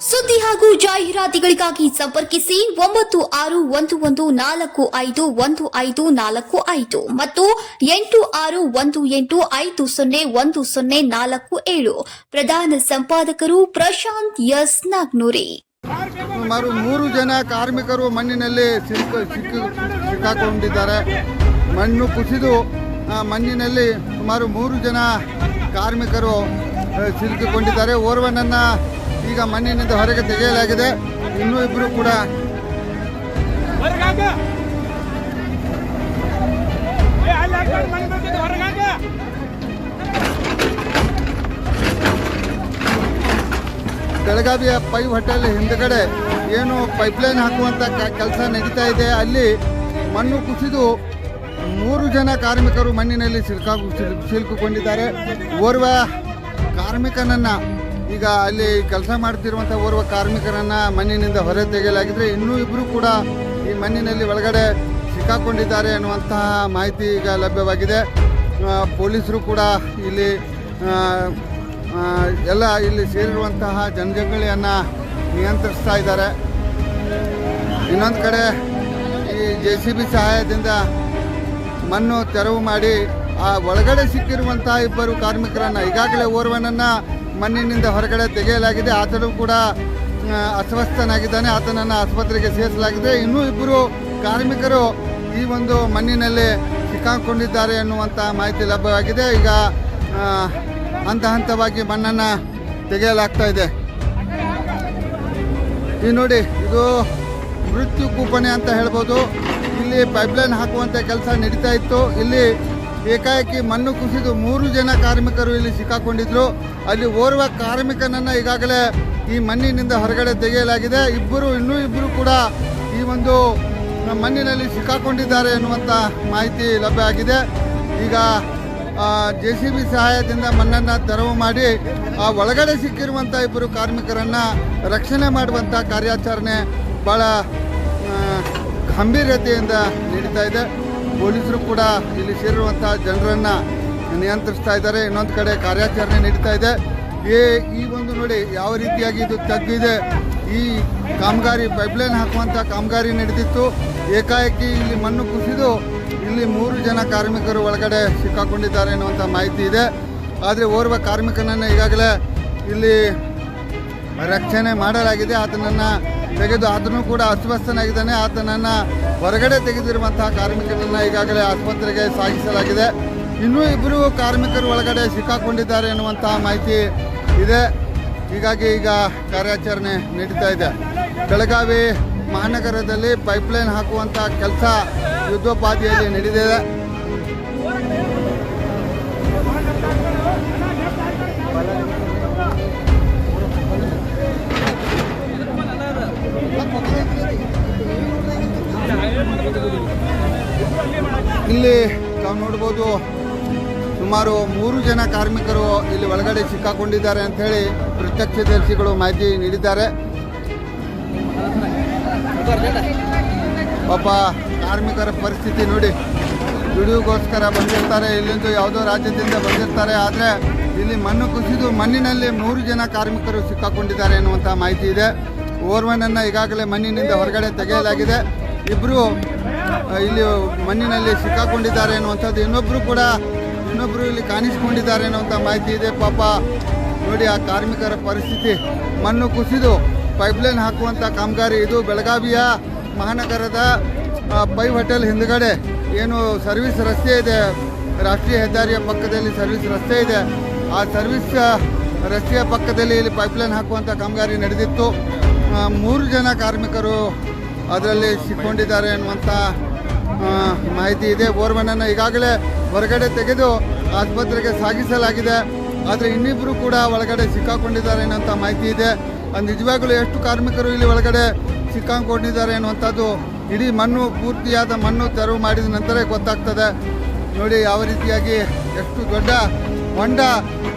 ಸುದ್ದಿ ಹಾಗೂ ಜಾಹೀರಾತುಗಳಿಗಾಗಿ ಸಂಪರ್ಕಿಸಿ ಒಂಬತ್ತು ಆರು ಒಂದು ಒಂದು ನಾಲ್ಕು ಐದು ಒಂದು ಐದು ನಾಲ್ಕು ಐದು ಮತ್ತು ಎಂಟು ಆರು ಒಂದು ಎಂಟು ಐದು ಸೊನ್ನೆ ಒಂದು ಸೊನ್ನೆ ನಾಲ್ಕು ಏಳು. ಪ್ರಧಾನ ಸಂಪಾದಕರು ಪ್ರಶಾಂತ್ ಎಸ್ ನಾಗ್ನೂರಿ. ಸುಮಾರು ಮೂರು ಜನ ಕಾರ್ಮಿಕರು ಮಣ್ಣಿನಲ್ಲಿ ಸಿಕ್ಕ ಸಿಕ್ಕಾಕೊಂಡಿದ್ದಾರೆ. ಮಣ್ಣು ಕುಸಿದು ಮಣ್ಣಿನಲ್ಲಿ ಸುಮಾರು ಮೂರು ಜನ ಕಾರ್ಮಿಕರು ಸಿಲುಕಿಕೊಂಡಿದ್ದಾರೆ. ಓರ್ವನನ್ನ ಈಗ ಮಣ್ಣಿನಿಂದ ಹೊರಗೆ ತೆಗೆಯಲಾಗಿದೆ. ಇನ್ನೂ ಇಬ್ಬರು ಕೂಡ ಬೆಳಗಾವಿಯ ಪೈ ಹೋಟೆಲ್ ಹಿಂದ್ಗಡೆ ಏನು ಪೈಪ್ಲೈನ್ ಹಾಕುವಂಥ ಕೆಲಸ ನಡೀತಾ ಇದೆ. ಅಲ್ಲಿ ಮಣ್ಣು ಕುಸಿದು ಮೂರು ಜನ ಕಾರ್ಮಿಕರು ಮಣ್ಣಿನಲ್ಲಿ ಸಿಲ್ಕಾ ಸಿಲ್- ಸಿಲುಕಿಕೊಂಡಿದ್ದಾರೆ. ಓರ್ವ ಕಾರ್ಮಿಕನನ್ನ ಈಗ ಅಲ್ಲಿ ಕೆಲಸ ಮಾಡ್ತಿರುವಂಥ ಓರ್ವ ಕಾರ್ಮಿಕರನ್ನ ಮಣ್ಣಿನಿಂದ ಹೊರ ತೆಗೆಯಲಾಗಿದ್ರೆ ಇನ್ನೂ ಇಬ್ಬರು ಕೂಡ ಈ ಮಣ್ಣಿನಲ್ಲಿ ಒಳಗಡೆ ಸಿಕ್ಕಾಕೊಂಡಿದ್ದಾರೆ ಅನ್ನುವಂತಹ ಮಾಹಿತಿ ಈಗ ಲಭ್ಯವಾಗಿದೆ. ಪೊಲೀಸರು ಕೂಡ ಇಲ್ಲಿ ಎಲ್ಲ ಇಲ್ಲಿ ಸೇರಿರುವಂತಹ ಜನಜಂಗಳಿಯನ್ನು ನಿಯಂತ್ರಿಸ್ತಾ ಇದ್ದಾರೆ. ಇನ್ನೊಂದು ಕಡೆ ಈ ಜೆ ಸಿ ಬಿ ಸಹಾಯದಿಂದ ಮಣ್ಣು ತೆರವು ಮಾಡಿ, ಆ, ಒಳಗಡೆ ಸಿಕ್ಕಿರುವಂತಹ ಇಬ್ಬರು ಕಾರ್ಮಿಕರನ್ನು ಈಗಾಗಲೇ ಓರ್ವನನ್ನು ಮಣ್ಣಿನಿಂದ ಹೊರಗಡೆ ತೆಗೆಯಲಾಗಿದೆ. ಆತನು ಕೂಡ ಅಸ್ವಸ್ಥನಾಗಿದ್ದಾನೆ. ಆತನನ್ನು ಆಸ್ಪತ್ರೆಗೆ ಸೇರಿಸಲಾಗಿದೆ. ಇನ್ನೂ ಇಬ್ಬರು ಕಾರ್ಮಿಕರು ಈ ಒಂದು ಮಣ್ಣಿನಲ್ಲಿ ಸಿಕ್ಕಾಕೊಂಡಿದ್ದಾರೆ ಎನ್ನುವಂಥ ಮಾಹಿತಿ ಲಭ್ಯವಾಗಿದೆ. ಈಗ ಹಂತ ಹಂತವಾಗಿ ಮಣ್ಣನ್ನು ತೆಗೆಯಲಾಗ್ತಾ ಇದೆ. ಈ ನೋಡಿ, ಇದು ಮೃತ್ಯು ಕೂಪನೆ ಅಂತ ಹೇಳ್ಬೋದು. ಇಲ್ಲಿ ಪೈಪ್ಲೈನ್ ಹಾಕುವಂಥ ಕೆಲಸ ನಡೀತಾ ಇತ್ತು. ಇಲ್ಲಿ ಏಕಾಏಕಿ ಮಣ್ಣು ಕುಸಿದು ಮೂರು ಜನ ಕಾರ್ಮಿಕರು ಇಲ್ಲಿ ಸಿಕ್ಕಾಕೊಂಡಿದ್ರು. ಅಲ್ಲಿ ಓರ್ವ ಕಾರ್ಮಿಕನನ್ನು ಈಗಾಗಲೇ ಈ ಮಣ್ಣಿನಿಂದ ಹೊರಗಡೆ ತೆಗೆಯಲಾಗಿದೆ. ಇಬ್ಬರು, ಇನ್ನೂ ಇಬ್ಬರು ಕೂಡ ಈ ಒಂದು ಮಣ್ಣಿನಲ್ಲಿ ಸಿಕ್ಕಾಕೊಂಡಿದ್ದಾರೆ ಎನ್ನುವಂಥ ಮಾಹಿತಿ ಲಭ್ಯ ಆಗಿದೆ. ಈಗ ಜೆ ಸಿ ಬಿ ಸಹಾಯದಿಂದ ಮಣ್ಣನ್ನು ತೆರವು ಮಾಡಿ, ಆ, ಒಳಗಡೆ ಸಿಕ್ಕಿರುವಂಥ ಇಬ್ಬರು ಕಾರ್ಮಿಕರನ್ನು ರಕ್ಷಣೆ ಮಾಡುವಂಥ ಕಾರ್ಯಾಚರಣೆ ಭಾಳ ಗಂಭೀರತೆಯಿಂದ ನಡೀತಾ ಇದೆ. ಪೊಲೀಸರು ಕೂಡ ಇಲ್ಲಿ ಸೇರಿರುವಂಥ ಜನರನ್ನು ನಿಯಂತ್ರಿಸ್ತಾ ಇದ್ದಾರೆ. ಇನ್ನೊಂದು ಕಡೆ ಕಾರ್ಯಾಚರಣೆ ನಡೀತಾ ಇದೆ. ಏ ಈ ಒಂದು ನೋಡಿ ಯಾವ ರೀತಿಯಾಗಿ ಇದು ತಗ್ಗಿದೆ ಈ ಕಾಮಗಾರಿ ಪೈಪ್ಲೈನ್ ಹಾಕುವಂಥ ಕಾಮಗಾರಿ ನಡೆದಿತ್ತು. ಏಕಾಏಕಿ ಇಲ್ಲಿ ಮಣ್ಣು ಕುಸಿದು ಇಲ್ಲಿ ಮೂರು ಜನ ಕಾರ್ಮಿಕರು ಒಳಗಡೆ ಸಿಕ್ಕಾಕೊಂಡಿದ್ದಾರೆ ಅನ್ನುವಂಥ ಮಾಹಿತಿ ಇದೆ. ಆದರೆ ಓರ್ವ ಕಾರ್ಮಿಕನನ್ನು ಈಗಾಗಲೇ ಇಲ್ಲಿ ರಕ್ಷಣೆ ಮಾಡಲಾಗಿದೆ. ಆತನನ್ನು ತೆಗೆದು ಆದರೂ ಕೂಡ ಅಸ್ವಸ್ಥನಾಗಿದ್ದಾನೆ. ಆತನನ್ನು ಹೊರಗಡೆ ತೆಗೆದಿರುವಂತಹ ಕಾರ್ಮಿಕರನ್ನು ಈಗಾಗಲೇ ಆಸ್ಪತ್ರೆಗೆ ಸಾಗಿಸಲಾಗಿದೆ. ಇನ್ನೂ ಇಬ್ಬರು ಕಾರ್ಮಿಕರು ಒಳಗಡೆ ಸಿಕ್ಕಾಕೊಂಡಿದ್ದಾರೆ ಎನ್ನುವಂತಹ ಮಾಹಿತಿ ಇದೆ. ಹೀಗಾಗಿ ಈಗ ಕಾರ್ಯಾಚರಣೆ ನಡೀತಾ ಇದೆ. ಬೆಳಗಾವಿ ಮಹಾನಗರದಲ್ಲಿ ಪೈಪ್ಲೈನ್ ಹಾಕುವಂಥ ಕೆಲಸ ಯುದ್ಧೋಪಾದಿಯಲ್ಲಿ ನಡೆದಿದೆ. ಇಲ್ಲಿ ನಾವು ನೋಡ್ಬೋದು ಸುಮಾರು ಮೂರು ಜನ ಕಾರ್ಮಿಕರು ಇಲ್ಲಿ ಒಳಗಡೆ ಸಿಕ್ಕಾಕೊಂಡಿದ್ದಾರೆ ಅಂತ ಹೇಳಿ ಪ್ರತ್ಯಕ್ಷದರ್ಶಿಗಳು ಮಾಹಿತಿ ನೀಡಿದ್ದಾರೆ. ಒಬ್ಬ ಕಾರ್ಮಿಕರ ಪರಿಸ್ಥಿತಿ ನೋಡಿ, ದುಡಿಯೋಗೋಸ್ಕರ ಬಂದಿರ್ತಾರೆ, ಇಲ್ಲಿಂದ ಯಾವುದೋ ರಾಜ್ಯದಿಂದ ಬಂದಿರ್ತಾರೆ, ಆದರೆ ಇಲ್ಲಿ ಮಣ್ಣು ಕುಸಿದು ಮಣ್ಣಿನಲ್ಲಿ ಮೂರು ಜನ ಕಾರ್ಮಿಕರು ಸಿಕ್ಕಾಕೊಂಡಿದ್ದಾರೆ ಎನ್ನುವಂಥ ಮಾಹಿತಿ ಇದೆ. ಓರ್ವನನ್ನು ಈಗಾಗಲೇ ಮಣ್ಣಿನಿಂದ ಹೊರಗಡೆ ತೆಗೆಯಲಾಗಿದೆ. ಇಬ್ಬರು ಇಲ್ಲಿ ಮಣ್ಣಿನಲ್ಲಿ ಸಿಕ್ಕಾಕೊಂಡಿದ್ದಾರೆ ಅನ್ನುವಂಥದ್ದು ಇನ್ನೊಬ್ಬರು ಕೂಡ ಇನ್ನೊಬ್ಬರು ಇಲ್ಲಿ ಕಾಣಿಸ್ಕೊಂಡಿದ್ದಾರೆ ಅನ್ನುವಂಥ ಮಾಹಿತಿ ಇದೆ. ಪಾಪ, ನೋಡಿ ಆ ಕಾರ್ಮಿಕರ ಪರಿಸ್ಥಿತಿ. ಮಣ್ಣು ಕುಸಿದು ಪೈಪ್ಲೈನ್ ಹಾಕುವಂಥ ಕಾಮಗಾರಿ ಇದು. ಬೆಳಗಾವಿಯ ಮಹಾನಗರದ ಪೈ ಹೋಟೆಲ್ ಹಿಂದ್ಗಡೆ ಏನು ಸರ್ವಿಸ್ ರಸ್ತೆ ಇದೆ. ರಾಷ್ಟ್ರೀಯ ಹೆದ್ದಾರಿಯ ಪಕ್ಕದಲ್ಲಿ ಸರ್ವಿಸ್ ರಸ್ತೆ ಇದೆ. ಆ ಸರ್ವಿಸ್ ರಸ್ತೆಯ ಪಕ್ಕದಲ್ಲಿ ಇಲ್ಲಿ ಪೈಪ್ಲೈನ್ ಹಾಕುವಂಥ ಕಾಮಗಾರಿ ನಡೆದಿತ್ತು. ಮೂರು ಜನ ಕಾರ್ಮಿಕರು ಅದರಲ್ಲಿ ಸಿಕ್ಕೊಂಡಿದ್ದಾರೆ ಅನ್ನುವಂಥ ಮಾಹಿತಿ ಇದೆ. ಓರ್ವನನ್ನು ಈಗಾಗಲೇ ಹೊರಗಡೆ ತೆಗೆದು ಆಸ್ಪತ್ರೆಗೆ ಸಾಗಿಸಲಾಗಿದೆ. ಆದರೆ ಇನ್ನಿಬ್ಬರು ಕೂಡ ಒಳಗಡೆ ಸಿಕ್ಕಾಕೊಂಡಿದ್ದಾರೆ ಅನ್ನೋಂಥ ಮಾಹಿತಿ ಇದೆ. ನಿಜವಾಗಲೂ ಎಷ್ಟು ಕಾರ್ಮಿಕರು ಇಲ್ಲಿ ಒಳಗಡೆ ಸಿಕ್ಕಾಕೊಂಡಿದ್ದಾರೆ ಅನ್ನುವಂಥದ್ದು ಇಡೀ ಮಣ್ಣು, ಪೂರ್ತಿಯಾದ ಮಣ್ಣು ತೆರವು ಮಾಡಿದ ನಂತರ ಗೊತ್ತಾಗ್ತದೆ. ನೋಡಿ ಯಾವ ರೀತಿಯಾಗಿ ಎಷ್ಟು ದೊಡ್ಡ ಹೊಂಡ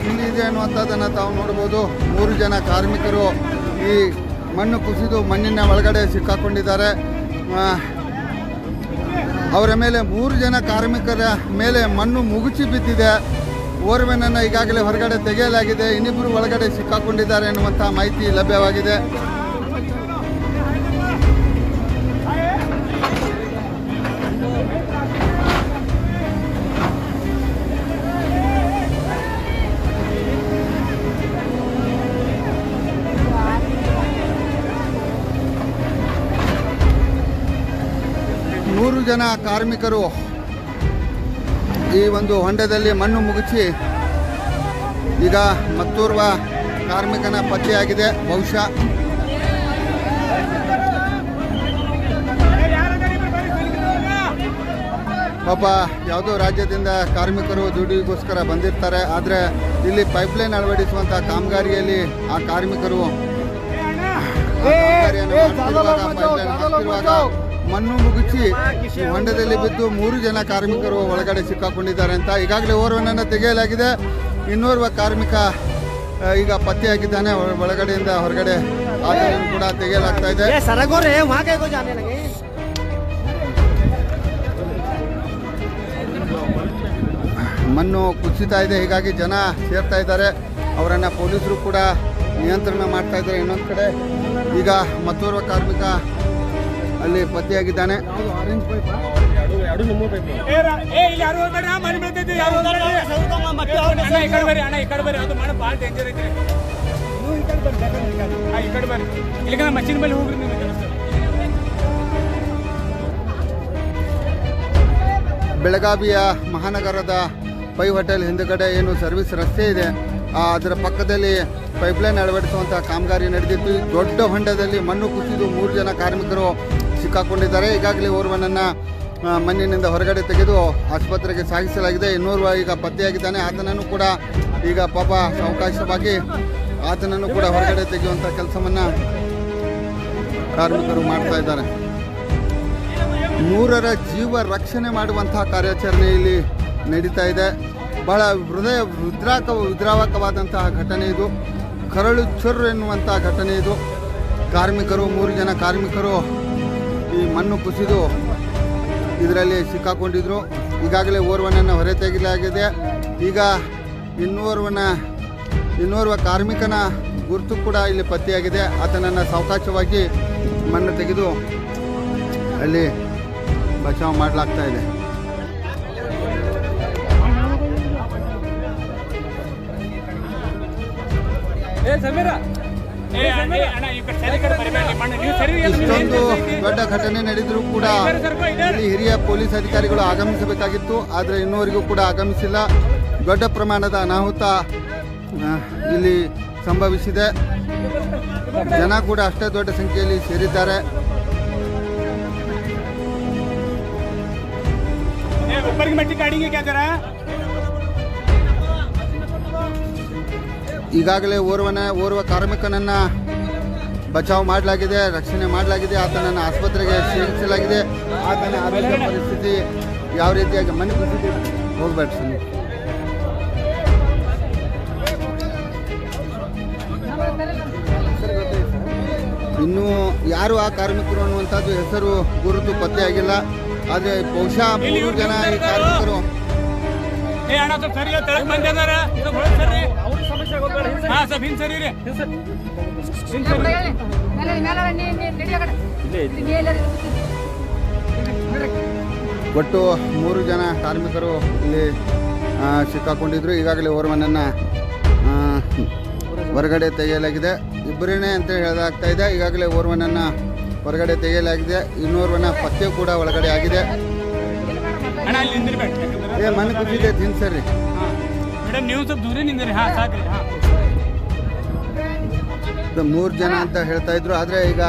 ಇಲ್ಲಿ ಇದೆ ಅನ್ನುವಂಥದ್ದನ್ನು ತಾವು ನೋಡ್ಬೋದು. ಮೂರು ಜನ ಕಾರ್ಮಿಕರು ಈ ಮಣ್ಣು ಕುಸಿದು ಮಣ್ಣಿನ ಒಳಗಡೆ ಸಿಕ್ಕಾಕೊಂಡಿದ್ದಾರೆ. ಅವರ ಮೇಲೆ ಮೂರು ಜನ ಕಾರ್ಮಿಕರ ಮೇಲೆ ಮಣ್ಣು ಮುಗುಚಿ ಬಿದ್ದಿದೆ. ಓರ್ವೆನನ್ನು ಈಗಾಗಲೇ ಹೊರಗಡೆ ತೆಗೆಯಲಾಗಿದೆ. ಇನ್ನಿಬ್ಬರು ಒಳಗಡೆ ಸಿಕ್ಕಾಕೊಂಡಿದ್ದಾರೆ ಎನ್ನುವಂಥ ಮಾಹಿತಿ ಲಭ್ಯವಾಗಿದೆ. ಜನ ಕಾರ್ಮಿಕರು ಈ ಒಂದು ಹೊಂಡದಲ್ಲಿ ಮಣ್ಣು ಮುಗಿಸಿ ಈಗ ಮತ್ತೂರ್ವ ಕಾರ್ಮಿಕನ ಪತ್ತೆಯಾಗಿದೆ. ಬಹುಶಃ ಪಾಪ ಯಾವುದೋ ರಾಜ್ಯದಿಂದ ಕಾರ್ಮಿಕರು ದುಡಿಗೋಸ್ಕರ ಬಂದಿರ್ತಾರೆ. ಆದರೆ ಇಲ್ಲಿ ಪೈಪ್ಲೈನ್ ಅಳವಡಿಸುವಂಥ ಕಾಮಗಾರಿಯಲ್ಲಿ ಆ ಕಾರ್ಮಿಕರು ಮಣ್ಣು ಮುಗಿಸಿ ಹೊಂಡದಲ್ಲಿ ಬಿದ್ದು ಮೂರು ಜನ ಕಾರ್ಮಿಕರು ಒಳಗಡೆ ಸಿಕ್ಕಾಕೊಂಡಿದ್ದಾರೆ ಅಂತ ಈಗಾಗಲೇ ಓರ್ವನನ್ನು ತೆಗೆಯಲಾಗಿದೆ. ಇನ್ನೋರ್ವ ಕಾರ್ಮಿಕ ಈಗ ಪತ್ತೆಯಾಗಿದ್ದಾನೆ. ಒಳಗಡೆಯಿಂದ ಹೊರಗಡೆ ಆತನನ್ನು ಕೂಡ ತೆಗೆಯಲಾಗ್ತಾ ಇದೆ. ಮಣ್ಣು ಕುಸಿತಾ ಇದೆ. ಹೀಗಾಗಿ ಜನ ಸೇರ್ತಾ ಇದ್ದಾರೆ. ಅವರನ್ನು ಪೊಲೀಸರು ಕೂಡ ನಿಯಂತ್ರಣ ಮಾಡ್ತಾ ಇದ್ದಾರೆ ಇನ್ನೊಂದು ಕಡೆ. ಈಗ ಮತ್ತೋರ್ವ ಕಾರ್ಮಿಕ ಅಲ್ಲಿ ಪತ್ತೆಯಾಗಿದ್ದಾನೆ. ಬೆಳಗಾವಿಯ ಮಹಾನಗರದ ಪೈ ಹೋಟೆಲ್ ಹಿಂದುಗಡೆ ಏನು ಸರ್ವಿಸ್ ರಸ್ತೆ ಇದೆ. ಅದರ ಪಕ್ಕದಲ್ಲಿ ಪೈಪ್ಲೈನ್ ಅಳವಡಿಸುವಂತಹ ಕಾಮಗಾರಿ ನಡೆದಿತ್ತು. ದೊಡ್ಡ ಹೊಂಡದಲ್ಲಿ ಮಣ್ಣು ಕುಸಿದು ಮೂರು ಜನ ಕಾರ್ಮಿಕರು ಸಿಕ್ಕಾಕೊಂಡಿದ್ದಾರೆ. ಈಗಾಗಲೇ ಓರ್ವನನ್ನು ಮಣ್ಣಿನಿಂದ ಹೊರಗಡೆ ತೆಗೆದು ಆಸ್ಪತ್ರೆಗೆ ಸಾಗಿಸಲಾಗಿದೆ. ಇನ್ನೋರ್ವ ಈಗ ಪತ್ತೆಯಾಗಿದ್ದಾನೆ. ಆತನನ್ನು ಕೂಡ ಈಗ ಪಾಪ ಅವಕಾಶವಾಗಿ ಆತನನ್ನು ಕೂಡ ಹೊರಗಡೆ ತೆಗೆಯುವಂಥ ಕೆಲಸವನ್ನು ಕಾರ್ಮಿಕರು ಮಾಡ್ತಾ ಇದ್ದಾರೆ. ನೂರರ ಜೀವ ರಕ್ಷಣೆ ಮಾಡುವಂತಹ ಕಾರ್ಯಾಚರಣೆ ಇಲ್ಲಿ ನಡೀತಾ ಇದೆ. ಬಹಳ ಹೃದಯ ವಿದ್ರಾಕ ವಿದ್ರಾವಕವಾದಂತಹ ಘಟನೆ ಇದು. ಕರಳು ಎನ್ನುವಂತಹ ಘಟನೆ ಇದು. ಕಾರ್ಮಿಕರು, ಮೂರು ಜನ ಕಾರ್ಮಿಕರು ಈ ಮಣ್ಣು ಕುಸಿದು ಇದರಲ್ಲಿ ಸಿಕ್ಕಾಕೊಂಡಿದ್ರು. ಈಗಾಗಲೇ ಓರ್ವನನ್ನು ಹೊರೆ ತೆಗೆಯಲಾಗಿದೆ. ಈಗ ಇನ್ನೋರ್ವನ, ಇನ್ನೋರ್ವ ಕಾರ್ಮಿಕನ ಗುರುತು ಕೂಡ ಇಲ್ಲಿ ಪತ್ತೆಯಾಗಿದೆ. ಆತನನ್ನು ಸಾವಕಾಶವಾಗಿ ಮಣ್ಣು ತೆಗೆದು ಅಲ್ಲಿ ಬಚಾವ್ ಮಾಡಲಾಗ್ತಾ ಇದೆ. ಸಮೀರ! ಇಷ್ಟೊಂದು? ದೊಡ್ಡ ಘಟನೆ ನಡೆದರೂ ಕೂಡ. ಇಲ್ಲಿ ಹಿರಿಯ ಪೊಲೀಸ್ ಅಧಿಕಾರಿಗಳು ಆಗಮಿಸಬೇಕಾಗಿತ್ತು ಆದರೆ ಇನ್ನುವರೆಗೂ ಕೂಡ ಆಗಮಿಸಿಲ್ಲ. ದೊಡ್ಡ ಪ್ರಮಾಣದ ಅನಾಹುತ ಇಲ್ಲಿ ಸಂಭವಿಸಿದೆ. ಜನ ಕೂಡ ಅಷ್ಟೇ ದೊಡ್ಡ ಸಂಖ್ಯೆಯಲ್ಲಿ ಸೇರಿದ್ದಾರೆ. ಈಗಾಗಲೇ ಓರ್ವನ ಓರ್ವ ಕಾರ್ಮಿಕನನ್ನು ಬಚಾವ್ ಮಾಡಲಾಗಿದೆ ರಕ್ಷಣೆ ಮಾಡಲಾಗಿದೆ ಆತನನ್ನು ಆಸ್ಪತ್ರೆಗೆ ಸೇರಿಸಲಾಗಿದೆ. ಆತನ ಆರೋಗ್ಯ ಪರಿಸ್ಥಿತಿ ಯಾವ ರೀತಿಯಾಗಿ ಮನೆ ಪರಿಸ್ಥಿತಿ? ಹೋಗ್ಬೇಡ ಸರ್ ಇನ್ನು ಯಾರು ಆ ಕಾರ್ಮಿಕರು ಅನ್ನುವಂಥದ್ದು ಹೆಸರು ಗುರುತು ಪತ್ತೆಯಾಗಿಲ್ಲ ಆದರೆ ಬಹುಶಃ ಮೂರು ಜನ ಈ ಕಾರ್ಮಿಕರು ಹಾ ಹಿಂದ್ ಸರಿ ರೀ ಹಿಂದ್ ಸರಿ. ಒಟ್ಟು ಮೂರು ಜನ ಕಾರ್ಮಿಕರು ಇಲ್ಲಿ ಸಿಕ್ಕಾಕೊಂಡಿದ್ರು. ಈಗಾಗಲೇ ಓರ್ವನನ್ನು ಹೊರಗಡೆ ತೆಗೆಯಲಾಗಿದೆ. ಇಬ್ಬರೇನೆ ಅಂತ ಹೇಳಲಾಗ್ತಾ ಇದೆ. ಈಗಾಗಲೇ ಓರ್ವನನ್ನು ಹೊರಗಡೆ ತೆಗೆಯಲಾಗಿದೆ. ಇನ್ನೋರ್ವನ ಪತ್ತೆ ಕೂಡ ಒಳಗಡೆ ಆಗಿದೆ. ಏ ಮನೆ ಕುಸಿದೆ ತಿನ್ಸರಿ ನೀವು ಸ್ವಲ್ಪ ದೂರ ಸಾಕ್ರಿ. ಮೂರು ಜನ ಅಂತ ಹೇಳ್ತಾ ಇದ್ರು. ಆದರೆ ಈಗ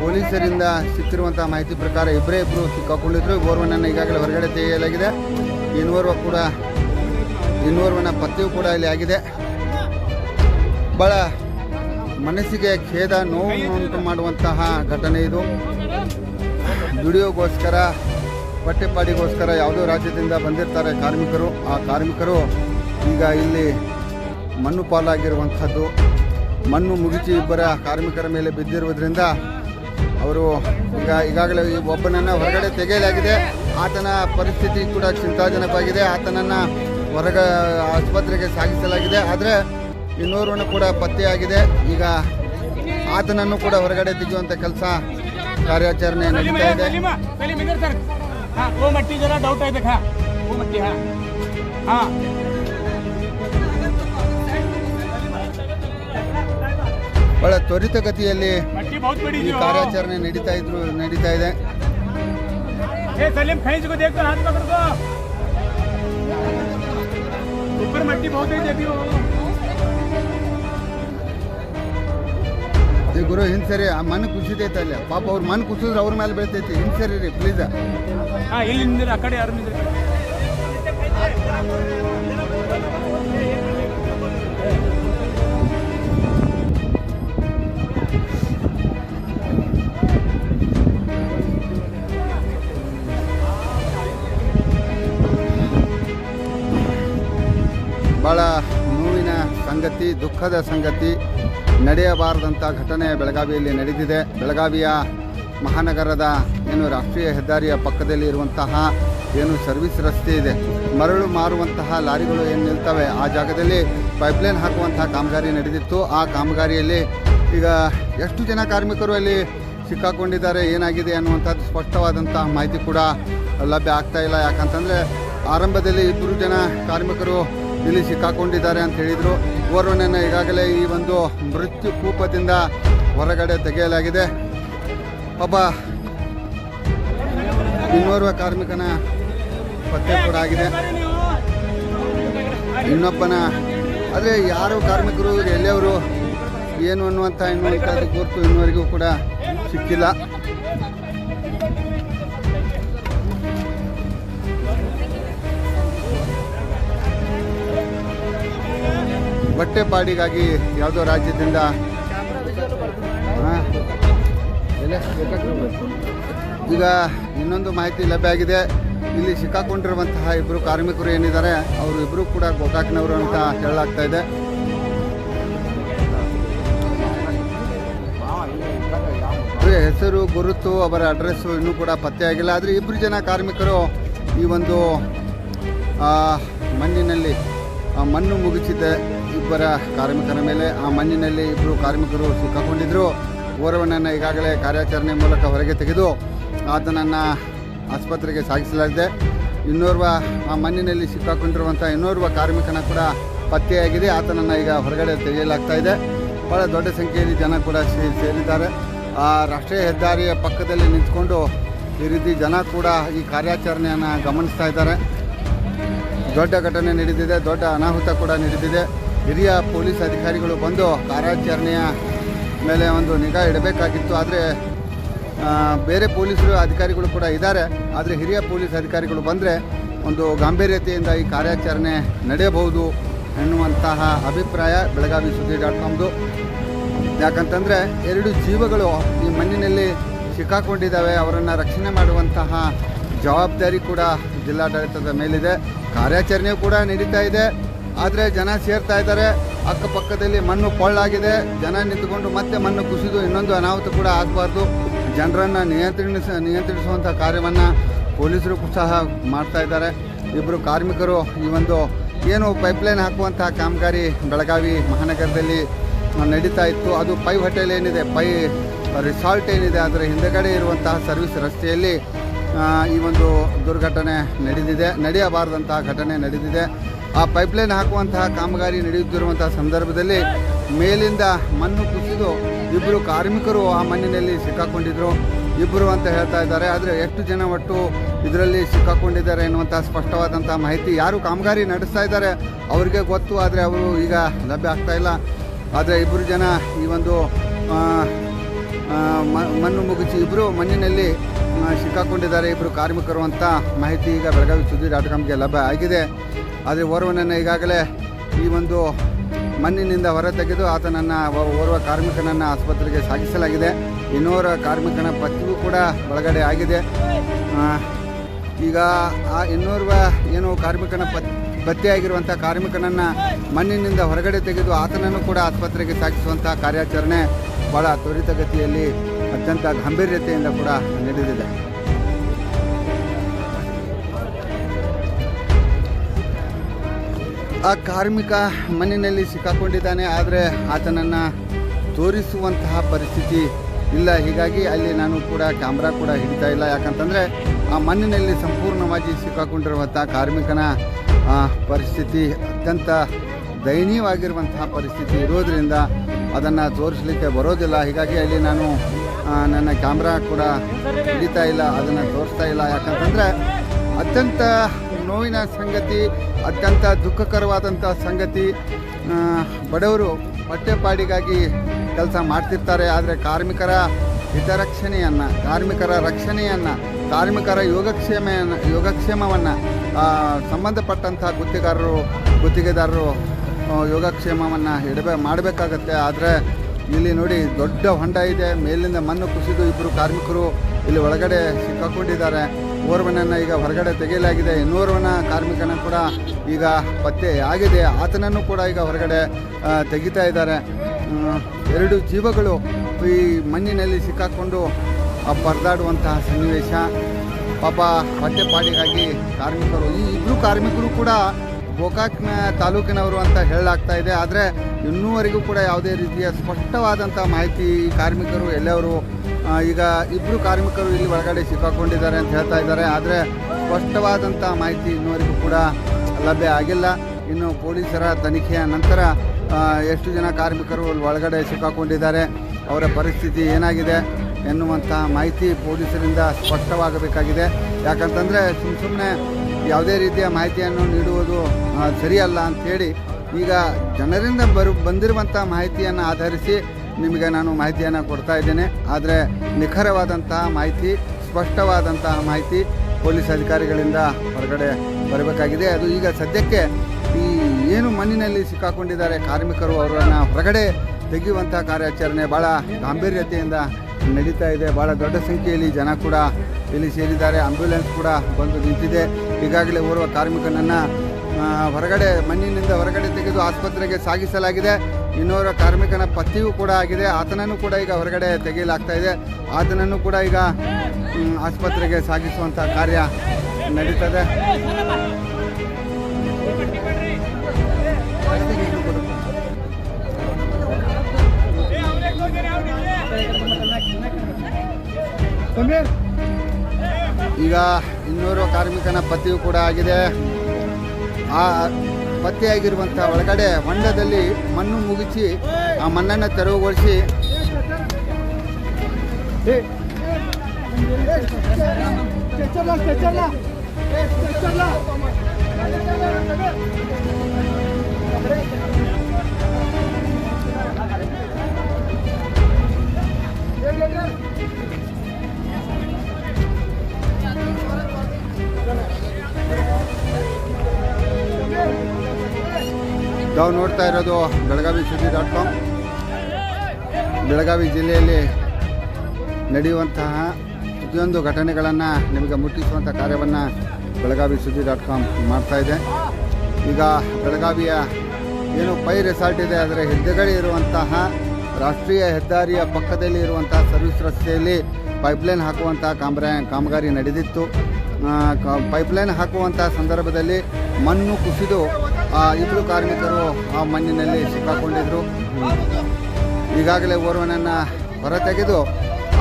ಪೊಲೀಸರಿಂದ ಸಿಕ್ಕಿರುವಂತಹ ಮಾಹಿತಿ ಪ್ರಕಾರ ಇಬ್ಬರೇ ಇಬ್ಬರು ಸಿಕ್ಕಾಕೊಂಡಿದ್ರು. ಓರ್ವನನ್ನು ಈಗಾಗಲೇ ಹೊರಗಡೆ ತೆಗೆಯಲಾಗಿದೆ. ಇನ್ನೋರ್ವ ಕೂಡ, ಇನ್ನೋರ್ವನ ಪತ್ತೆಯೂ ಕೂಡ ಇಲ್ಲಿ ಆಗಿದೆ. ಭಾಳ ಮನಸ್ಸಿಗೆ ಖೇದ, ನೋವು ಉಂಟು ಮಾಡುವಂತಹ ಘಟನೆ ಇದು. ದುಡಿಯೋಗೋಸ್ಕರ ಹೊಟ್ಟೆಪಾಡಿಗೋಸ್ಕರ ಯಾವುದೋ ರಾಜ್ಯದಿಂದ ಬಂದಿರ್ತಾರೆ ಕಾರ್ಮಿಕರು. ಆ ಕಾರ್ಮಿಕರು ಈಗ ಇಲ್ಲಿ ಮಣ್ಣು ಪಾಲಾಗಿರುವಂಥದ್ದು ಮಣ್ಣು ಮುಗಿಸಿ ಇಬ್ಬರ ಕಾರ್ಮಿಕರ ಮೇಲೆ ಬಿದ್ದಿರುವುದರಿಂದ ಅವರು ಈಗ ಈಗಾಗಲೇ ಒಬ್ಬನನ್ನು ಹೊರಗಡೆ ತೆಗೆಯಲಾಗಿದೆ ಆತನ ಪರಿಸ್ಥಿತಿ ಕೂಡ ಚಿಂತಾಜನಕವಾಗಿದೆ ಆತನನ್ನು ಹೊರಗ ಆಸ್ಪತ್ರೆಗೆ ಸಾಗಿಸಲಾಗಿದೆ ಆದರೆ ಇನ್ನೋರ್ವನು ಕೂಡ ಪತ್ತೆಯಾಗಿದೆ ಈಗ ಆತನನ್ನು ಕೂಡ ಹೊರಗಡೆ ತೆಗೆಯುವಂಥ ಕೆಲಸ ಕಾರ್ಯಾಚರಣೆ ನಡೀತಾ ಇದೆ ಡೌಟ್ ಬಹಳ ತ್ವರಿತಗತಿಯಲ್ಲಿ ಕಾರ್ಯಾಚರಣೆ ನಡೀತಾ ಇದ್ರು ನಡೀತಾ ಇದೆ. ಗುರು ಹಿಂಸರಿ ಆ ಮನ್ ಕುಸಿದೈತೆ ಅಲ್ಲಿ. ಪಾಪ ಅವ್ರ ಮನ್ ಕುಸಿದ್ರೆ ಅವ್ರ ಮೇಲೆ ಬೀಳ್ತೈತಿ. ಹಿಂಸರಿ ರೀ ಪ್ಲೀಸ್ ಇಲ್ಲಿಂದ ಆ ಕಡೆ ಯಾರು ದುಃಖದ ಸಂಗತಿ ನಡೆಯಬಾರದಂಥ ಘಟನೆ ಬೆಳಗಾವಿಯಲ್ಲಿ ನಡೆದಿದೆ. ಬೆಳಗಾವಿಯ ಮಹಾನಗರದ ಏನು ರಾಷ್ಟ್ರೀಯ ಹೆದ್ದಾರಿಯ ಪಕ್ಕದಲ್ಲಿ ಇರುವಂತಹ ಏನು ಸರ್ವಿಸ್ ರಸ್ತೆ ಇದೆ, ಮರಳು ಮಾರುವಂತಹ ಲಾರಿಗಳು ಏನು ನಿಲ್ತವೆ, ಆ ಜಾಗದಲ್ಲಿ ಪೈಪ್ಲೈನ್ ಹಾಕುವಂತಹ ಕಾಮಗಾರಿ ನಡೆದಿತ್ತು. ಆ ಕಾಮಗಾರಿಯಲ್ಲಿ ಈಗ ಎಷ್ಟು ಜನ ಕಾರ್ಮಿಕರು ಅಲ್ಲಿ ಸಿಕ್ಕಾಕೊಂಡಿದ್ದಾರೆ, ಏನಾಗಿದೆ ಅನ್ನುವಂಥದ್ದು ಸ್ಪಷ್ಟವಾದಂತಹ ಮಾಹಿತಿ ಕೂಡ ಲಭ್ಯ ಆಗ್ತಾ ಇಲ್ಲ. ಯಾಕಂತಂದರೆ ಆರಂಭದಲ್ಲಿ ಇಬ್ಬರು ಜನ ಕಾರ್ಮಿಕರು ಇಲ್ಲಿ ಸಿಕ್ಕಾಕೊಂಡಿದ್ದಾರೆ ಅಂತ ಹೇಳಿದರು. ಓರ್ವನನ್ನು ಈಗಾಗಲೇ ಈ ಒಂದು ಮೃತ್ಯು ಕೂಪದಿಂದ ಹೊರಗಡೆ ತೆಗೆಯಲಾಗಿದೆ. ಒಬ್ಬ ಇನ್ನೋರ್ವ ಕಾರ್ಮಿಕನ ಪತ್ತೆ ಕೂಡ ಆಗಿದೆ. ಇನ್ನೊಬ್ಬನ, ಆದರೆ ಯಾರು ಕಾರ್ಮಿಕರು, ಎಲ್ಲಿಯವರು, ಏನು ಅನ್ನುವಂಥ ಇನ್ನುವಂಥದ್ದು ಗುರುತು ಇನ್ನುವರೆಗೂ ಕೂಡ ಸಿಕ್ಕಿಲ್ಲ. ಬಟ್ಟೆ ಪಾಡಿಗಾಗಿ ಯಾವುದೋ ರಾಜ್ಯದಿಂದ. ಈಗ ಇನ್ನೊಂದು ಮಾಹಿತಿ ಲಭ್ಯ ಆಗಿದೆ. ಇಲ್ಲಿ ಸಿಕ್ಕಾಕೊಂಡಿರುವಂತಹ ಇಬ್ಬರು ಕಾರ್ಮಿಕರು ಏನಿದ್ದಾರೆ, ಅವರು ಇಬ್ಬರು ಕೂಡ ಗೋಕಾಕ್ನವರು ಅಂತ ಹೇಳಲಾಗ್ತಾ ಇದೆ. ಹೆಸರು, ಗುರುತು, ಅವರ ಅಡ್ರೆಸ್ಸು ಇನ್ನೂ ಕೂಡ ಪತ್ತೆಯಾಗಿಲ್ಲ ಆದರೆ ಇಬ್ಬರು ಜನ ಕಾರ್ಮಿಕರು ಈ ಒಂದು ಮಣ್ಣಿನಲ್ಲಿ ಮಣ್ಣು ಮುಗಿಸಿದ್ದ. ಇಬ್ಬರ ಕಾರ್ಮಿಕರ ಮೇಲೆ ಆ ಮಣ್ಣಿನಲ್ಲಿ ಇಬ್ಬರು ಕಾರ್ಮಿಕರು ಸಿಕ್ಕಾಕೊಂಡಿದ್ದರು ಓರ್ವನನ್ನು ಈಗಾಗಲೇ ಕಾರ್ಯಾಚರಣೆ ಮೂಲಕ ಹೊರಗೆ ತೆಗೆದು ಆತನನ್ನು ಆಸ್ಪತ್ರೆಗೆ ಸಾಗಿಸಲಾಗಿದೆ. ಇನ್ನೋರ್ವ ಆ ಮಣ್ಣಿನಲ್ಲಿ ಸಿಕ್ಕಾಕೊಂಡಿರುವಂಥ ಇನ್ನೋರ್ವ ಕಾರ್ಮಿಕನ ಕೂಡ ಪತ್ತೆಯಾಗಿದೆ. ಆತನನ್ನು ಈಗ ಹೊರಗಡೆ ತೆಗೆಯಲಾಗ್ತಾ ಇದೆ. ಭಾಳ ದೊಡ್ಡ ಸಂಖ್ಯೆಯಲ್ಲಿ ಜನ ಕೂಡ ಸೇರಿದ್ದಾರೆ. ಆ ರಾಷ್ಟ್ರೀಯ ಹೆದ್ದಾರಿಯ ಪಕ್ಕದಲ್ಲಿ ನಿಂತ್ಕೊಂಡು ಈ ರೀತಿ ಜನ ಕೂಡ ಈ ಕಾರ್ಯಾಚರಣೆಯನ್ನು ಗಮನಿಸ್ತಾ ಇದ್ದಾರೆ. ದೊಡ್ಡ ಘಟನೆ ನಡೆದಿದೆ. ದೊಡ್ಡ ಅನಾಹುತ ಕೂಡ ನಡೆದಿದೆ. ಹಿರಿಯ ಪೊಲೀಸ್ ಅಧಿಕಾರಿಗಳು ಬಂದು ಕಾರ್ಯಾಚರಣೆಯ ಮೇಲೆ ಒಂದು ನಿಗಾ ಇಡಬೇಕಾಗಿತ್ತು. ಆದರೆ ಬೇರೆ ಪೊಲೀಸರು, ಅಧಿಕಾರಿಗಳು ಕೂಡ ಇದ್ದಾರೆ. ಆದರೆ ಹಿರಿಯ ಪೊಲೀಸ್ ಅಧಿಕಾರಿಗಳು ಬಂದರೆ ಒಂದು ಗಾಂಭೀರ್ಯತೆಯಿಂದ ಈ ಕಾರ್ಯಾಚರಣೆ ನಡೆಯಬಹುದು ಎನ್ನುವಂತಹ ಅಭಿಪ್ರಾಯ ಬೆಳಗಾವಿ ಸುದ್ದಿ ಡಾಟ್ ಕಾಮ್ದು. ಯಾಕಂತಂದರೆ, ಎರಡು ಜೀವಗಳು ಈ ಮಣ್ಣಿನಲ್ಲಿ ಸಿಕ್ಕಾಕೊಂಡಿದ್ದಾವೆ. ಅವರನ್ನು ರಕ್ಷಣೆ ಮಾಡುವಂತಹ ಜವಾಬ್ದಾರಿ ಕೂಡ ಜಿಲ್ಲಾಡಳಿತದ ಮೇಲಿದೆ. ಕಾರ್ಯಾಚರಣೆಯೂ ಕೂಡ ನಡೀತಾ ಇದೆ. ಆದರೆ ಜನ ಸೇರ್ತಾ ಇದ್ದಾರೆ. ಅಕ್ಕಪಕ್ಕದಲ್ಲಿ ಮಣ್ಣು ಕೊಳ್ಳಾಗಿದೆ ಜನ ನಿಂತುಕೊಂಡು ಮತ್ತೆ ಮಣ್ಣು ಕುಸಿದು ಇನ್ನೊಂದು ಅನಾಹುತ ಕೂಡ ಆಗಬಾರ್ದು. ಜನರನ್ನು ನಿಯಂತ್ರಿಸ ನಿಯಂತ್ರಿಸುವಂಥ ಕಾರ್ಯವನ್ನು ಪೊಲೀಸರು ಸಹ ಮಾಡ್ತಾ ಇದ್ದಾರೆ. ಇಬ್ಬರು ಕಾರ್ಮಿಕರು ಈ ಒಂದು ಏನು ಪೈಪ್ಲೈನ್ ಹಾಕುವಂಥ ಕಾಮಗಾರಿ ಬೆಳಗಾವಿ ಮಹಾನಗರದಲ್ಲಿ ನಡೀತಾ ಇತ್ತು. ಅದು ಪೈ ಹೋಟೆಲ್ ಏನಿದೆ, ಪೈ ರಿಸಾರ್ಟ್ ಏನಿದೆ, ಅದರ ಹಿಂದೆಗಡೆ ಇರುವಂತಹ ಸರ್ವಿಸ್ ರಸ್ತೆಯಲ್ಲಿ ಈ ಒಂದು ದುರ್ಘಟನೆ ನಡೆದಿದೆ. ನಡೆಯಬಾರದಂತಹ ಘಟನೆ ನಡೆದಿದೆ. ಆ ಪೈಪ್ಲೈನ್ ಹಾಕುವಂತಹ ಕಾಮಗಾರಿ ನಡೆಯುತ್ತಿರುವಂತಹ ಸಂದರ್ಭದಲ್ಲಿ ಮೇಲಿಂದ ಮಣ್ಣು ಕುಸಿದು ಇಬ್ಬರು ಕಾರ್ಮಿಕರು ಆ ಮಣ್ಣಿನಲ್ಲಿ ಸಿಕ್ಕಾಕೊಂಡಿದ್ರು. ಇಬ್ಬರು ಅಂತ ಹೇಳ್ತಾ ಇದ್ದಾರೆ. ಆದರೆ ಎಷ್ಟು ಜನ ಒಟ್ಟು ಇದರಲ್ಲಿ ಸಿಕ್ಕಾಕೊಂಡಿದ್ದಾರೆ ಎನ್ನುವಂಥ ಸ್ಪಷ್ಟವಾದಂಥ ಮಾಹಿತಿ ಯಾರು ಕಾಮಗಾರಿ ನಡೆಸ್ತಾ ಇದ್ದಾರೆ ಅವರಿಗೆ ಗೊತ್ತು. ಆದರೆ ಅವರು ಈಗ ಲಭ್ಯ ಆಗ್ತಾ ಇಲ್ಲ. ಆದರೆ ಇಬ್ಬರು ಜನ ಈ ಒಂದು ಮಣ್ಣು ಮುಗಿಸಿ ಇಬ್ಬರು ಮಣ್ಣಿನಲ್ಲಿ ಸಿಕ್ಕಾಕೊಂಡಿದ್ದಾರೆ ಇಬ್ಬರು ಕಾರ್ಮಿಕರು ಅಂತ ಮಾಹಿತಿ ಈಗ ಬೆಳಗಾವಿ ಸುದ್ದಿ ಡಾಟ್ ಕಾಮ್ಗೆ ಲಭ್ಯ ಆಗಿದೆ. ಆದರೆ ಓರ್ವನನ್ನು ಈಗಾಗಲೇ ಈ ಒಂದು ಮಣ್ಣಿನಿಂದ ಹೊರ ತೆಗೆದು ಆತನನ್ನು ಓರ್ವ ಕಾರ್ಮಿಕನನ್ನು ಆಸ್ಪತ್ರೆಗೆ ಸಾಗಿಸಲಾಗಿದೆ. ಇನ್ನೋರ ಕಾರ್ಮಿಕನ ಪತ್ನಿಯೂ ಕೂಡ ಒಳಗಡೆ ಆಗಿದೆ. ಈಗ ಆ ಇನ್ನೋರ್ವ ಏನು ಕಾರ್ಮಿಕನ ಪತ್ ಪತ್ತೆಯಾಗಿರುವಂಥ ಕಾರ್ಮಿಕನನ್ನು ಮಣ್ಣಿನಿಂದ ಹೊರಗಡೆ ತೆಗೆದು ಆತನನ್ನು ಕೂಡ ಆಸ್ಪತ್ರೆಗೆ ಸಾಗಿಸುವಂಥ ಕಾರ್ಯಾಚರಣೆ ಭಾಳ ತ್ವರಿತಗತಿಯಲ್ಲಿ ಅತ್ಯಂತ ಗಂಭೀರ್ಯತೆಯಿಂದ ಕೂಡ ನಡೆದಿದೆ. ಆ ಕಾರ್ಮಿಕ ಮನೆಯಲ್ಲಿ ಸಿಕ್ಕಾಕೊಂಡಿದ್ದಾನೆ, ಆದರೆ ಆತನನ್ನು ತೋರಿಸುವಂತಹ ಪರಿಸ್ಥಿತಿ ಇಲ್ಲ. ಹೀಗಾಗಿ ಅಲ್ಲಿ ನಾನು ಕೂಡ ಕ್ಯಾಮ್ರಾ ಕೂಡ ಹಿಡಿತಾ ಇಲ್ಲ. ಯಾಕಂತಂದರೆ ಆ ಮಣ್ಣಿನಲ್ಲಿ ಸಂಪೂರ್ಣವಾಗಿ ಸಿಕ್ಕಾಕೊಂಡಿರುವಂಥ ಕಾರ್ಮಿಕನ ಪರಿಸ್ಥಿತಿ ಅತ್ಯಂತ ದಯನೀಯವಾಗಿರುವಂತಹ ಪರಿಸ್ಥಿತಿ ಇರೋದರಿಂದ ಅದನ್ನು ತೋರಿಸಲಿಕ್ಕೆ ಬರೋದಿಲ್ಲ. ಹೀಗಾಗಿ ಅಲ್ಲಿ ನಾನು ನನ್ನ ಕ್ಯಾಮ್ರಾ ಕೂಡ ಹಿಡಿತಾ ಇಲ್ಲ, ಅದನ್ನು ತೋರಿಸ್ತಾ ಇಲ್ಲ. ಯಾಕಂತಂದರೆ ಅತ್ಯಂತ ನೋವಿನ ಸಂಗತಿ, ಅತ್ಯಂತ ದುಃಖಕರವಾದಂಥ ಸಂಗತಿ ಬಡವರು ಹೊಟ್ಟೆಪಾಡಿಗಾಗಿ ಕೆಲಸ ಮಾಡ್ತಿರ್ತಾರೆ. ಆದರೆ ಕಾರ್ಮಿಕರ ಹಿತರಕ್ಷಣೆಯನ್ನು, ಕಾರ್ಮಿಕರ ರಕ್ಷಣೆಯನ್ನು, ಕಾರ್ಮಿಕರ ಯೋಗಕ್ಷೇಮೆಯನ್ನು ಯೋಗಕ್ಷೇಮವನ್ನು ಸಂಬಂಧಪಟ್ಟಂಥ ಗುತ್ತಿಗಾರರು, ಗುತ್ತಿಗೆದಾರರು ಯೋಗಕ್ಷೇಮವನ್ನು ಇಡಬೇ, ಮಾಡಬೇಕಾಗತ್ತೆ. ಆದರೆ ಇಲ್ಲಿ ನೋಡಿ ದೊಡ್ಡ ಹೊಂಡ ಇದೆ. ಮೇಲಿಂದ ಮಣ್ಣು ಕುಸಿದು ಇಬ್ಬರು ಕಾರ್ಮಿಕರು ಇಲ್ಲಿ ಒಳಗಡೆ ಸಿಕ್ಕಾಕೊಂಡಿದ್ದಾರೆ. ಓರ್ವನನ್ನು ಈಗ ಹೊರಗಡೆ ತೆಗೆಯಲಾಗಿದೆ. ಇನ್ನೋರ್ವನ ಕಾರ್ಮಿಕನ ಕೂಡ ಈಗ ಪತ್ತೆ ಆಗಿದೆ. ಆತನನ್ನು ಕೂಡ ಈಗ ಹೊರಗಡೆ ತೆಗಿತಾ ಇದ್ದಾರೆ. ಎರಡು ಜೀವಗಳು ಈ ಮಣ್ಣಿನಲ್ಲಿ ಸಿಕ್ಕಾಕ್ಕೊಂಡು ಪರದಾಡುವಂತಹ ಸನ್ನಿವೇಶ. ಪಾಪ ಹೊಟ್ಟೆಪಾಡಿಗಾಗಿ ಕಾರ್ಮಿಕರು, ಈ ಇಬ್ಬರು ಕಾರ್ಮಿಕರು ಕೂಡ ಗೋಕಾಕ್ ತಾಲೂಕಿನವರು ಅಂತ ಹೇಳಲಾಗ್ತಾ ಇದೆ. ಆದರೆ ಇನ್ನೂವರೆಗೂ ಕೂಡ ಯಾವುದೇ ರೀತಿಯ ಸ್ಪಷ್ಟವಾದಂಥ ಮಾಹಿತಿ ಕಾರ್ಮಿಕರು ಎಲ್ಲವರು ಈಗ ಇಬ್ಬರು ಕಾರ್ಮಿಕರು ಇಲ್ಲಿ ಒಳಗಡೆ ಸಿಕ್ಕಾಕೊಂಡಿದ್ದಾರೆ ಅಂತ ಹೇಳ್ತಾ ಇದ್ದಾರೆ. ಆದರೆ ಸ್ಪಷ್ಟವಾದಂಥ ಮಾಹಿತಿ ಇನ್ನೂವರೆಗೂ ಕೂಡ ಲಭ್ಯ ಆಗಿಲ್ಲ. ಇನ್ನು ಪೊಲೀಸರ ತನಿಖೆಯ ನಂತರ ಎಷ್ಟು ಜನ ಕಾರ್ಮಿಕರು ಒಳಗಡೆ ಸಿಕ್ಕಾಕೊಂಡಿದ್ದಾರೆ, ಅವರ ಪರಿಸ್ಥಿತಿ ಏನಾಗಿದೆ ಎನ್ನುವಂಥ ಮಾಹಿತಿ ಪೊಲೀಸರಿಂದ ಸ್ಪಷ್ಟವಾಗಬೇಕಾಗಿದೆ. ಯಾಕಂತಂದರೆ ಸುಮ್ಮ ಸುಮ್ಮನೆ ಯಾವುದೇ ರೀತಿಯ ಮಾಹಿತಿಯನ್ನು ನೀಡುವುದು ಸರಿಯಲ್ಲ ಅಂಥೇಳಿ ಈಗ ಜನರಿಂದ ಬರು ಬಂದಿರುವಂಥ ಮಾಹಿತಿಯನ್ನು ಆಧರಿಸಿ ನಿಮಗೆ ನಾನು ಮಾಹಿತಿಯನ್ನು ಕೊಡ್ತಾ ಇದ್ದೇನೆ. ಆದರೆ ನಿಖರವಾದಂತಹ ಮಾಹಿತಿ, ಸ್ಪಷ್ಟವಾದಂತಹ ಮಾಹಿತಿ ಪೊಲೀಸ್ ಅಧಿಕಾರಿಗಳಿಂದ ಹೊರಗಡೆ ಬರಬೇಕಾಗಿದೆ. ಅದು ಈಗ ಸದ್ಯಕ್ಕೆ ಈ ಏನು ಮಣ್ಣಿನಲ್ಲಿ ಸಿಕ್ಕಾಕೊಂಡಿದ್ದಾರೆ ಕಾರ್ಮಿಕರು ಅವರನ್ನು ಹೊರಗಡೆ ತೆಗೆಯುವಂಥ ಕಾರ್ಯಾಚರಣೆ ಭಾಳ ಗಾಂಭೀರ್ಯತೆಯಿಂದ ನಡೀತಾ ಇದೆ. ಭಾಳ ದೊಡ್ಡ ಸಂಖ್ಯೆಯಲ್ಲಿ ಜನ ಕೂಡ ಇಲ್ಲಿ ಸೇರಿದ್ದಾರೆ. ಆಂಬ್ಯುಲೆನ್ಸ್ ಕೂಡ ಬಂದು ನಿಂತಿದೆ. ಈಗಾಗಲೇ ಓರ್ವ ಕಾರ್ಮಿಕನನ್ನು ಹೊರಗಡೆ ಮಣ್ಣಿನಿಂದ ಹೊರಗಡೆ ತೆಗೆದು ಆಸ್ಪತ್ರೆಗೆ ಸಾಗಿಸಲಾಗಿದೆ. ಇನ್ನೋರ್ವ ಕಾರ್ಮಿಕನ ಪತಿಯೂ ಕೂಡ ಆಗಿದೆ. ಆತನನ್ನು ಕೂಡ ಈಗ ಹೊರಗಡೆ ತೆಗೆಯಲಾಗ್ತಾ ಇದೆ. ಆತನನ್ನು ಕೂಡ ಈಗ ಆಸ್ಪತ್ರೆಗೆ ಸಾಗಿಸುವಂಥ ಕಾರ್ಯ ನಡೀತದೆ. ಈಗ ಇನ್ನೂರು ಕಾರ್ಮಿಕನ ಪತಿಯೂ ಕೂಡ ಆಗಿದೆ. ಆ ಪತ್ತೆಯಾಗಿರುವಂಥ ಒಳಗಡೆ ಹೊಂಡದಲ್ಲಿ ಮಣ್ಣು ಮುಗಿಸಿ ಆ ಮಣ್ಣನ್ನು ತೆರವುಗೊಳಿಸಿ. ನಾವು ನೋಡ್ತಾ ಇರೋದು ಬೆಳಗಾವಿ ಸುದ್ದಿ ಡಾಟ್ ಕಾಮ್. ಬೆಳಗಾವಿ ಜಿಲ್ಲೆಯಲ್ಲಿ ನಡೆಯುವಂತಹ ಪ್ರತಿಯೊಂದು ಘಟನೆಗಳನ್ನು ನಿಮಗೆ ಮುಟ್ಟಿಸುವಂಥ ಕಾರ್ಯವನ್ನು ಬೆಳಗಾವಿ ಸುದ್ದಿ ಡಾಟ್ ಕಾಮ್ ಮಾಡ್ತಾ ಇದೆ. ಈಗ ಬೆಳಗಾವಿಯ ಏನು ಪೈ ರೆಸಾರ್ಟ್ ಇದೆ ಅದರ ಹೆದ್ದೆಗಳೇ ಇರುವಂತಹ ರಾಷ್ಟ್ರೀಯ ಹೆದ್ದಾರಿಯ ಪಕ್ಕದಲ್ಲಿ ಇರುವಂತಹ ಸರ್ವಿಸ್ ರಸ್ತೆಯಲ್ಲಿ ಪೈಪ್ಲೈನ್ ಹಾಕುವಂಥ ಕಾಮ್ರಾ, ಕಾಮಗಾರಿ ನಡೆದಿತ್ತು. ಪೈಪ್ಲೈನ್ ಹಾಕುವಂಥ ಸಂದರ್ಭದಲ್ಲಿ ಮಣ್ಣು ಕುಸಿದು ಇಬ್ಬರು ಕಾರ್ಮಿಕರು ಆ ಮಣ್ಣಿನಲ್ಲಿ ಸಿಕ್ಕಾಕೊಂಡಿದ್ರು. ಈಗಾಗಲೇ ಓರ್ವನನ್ನು ಹೊರತೆಗೆದು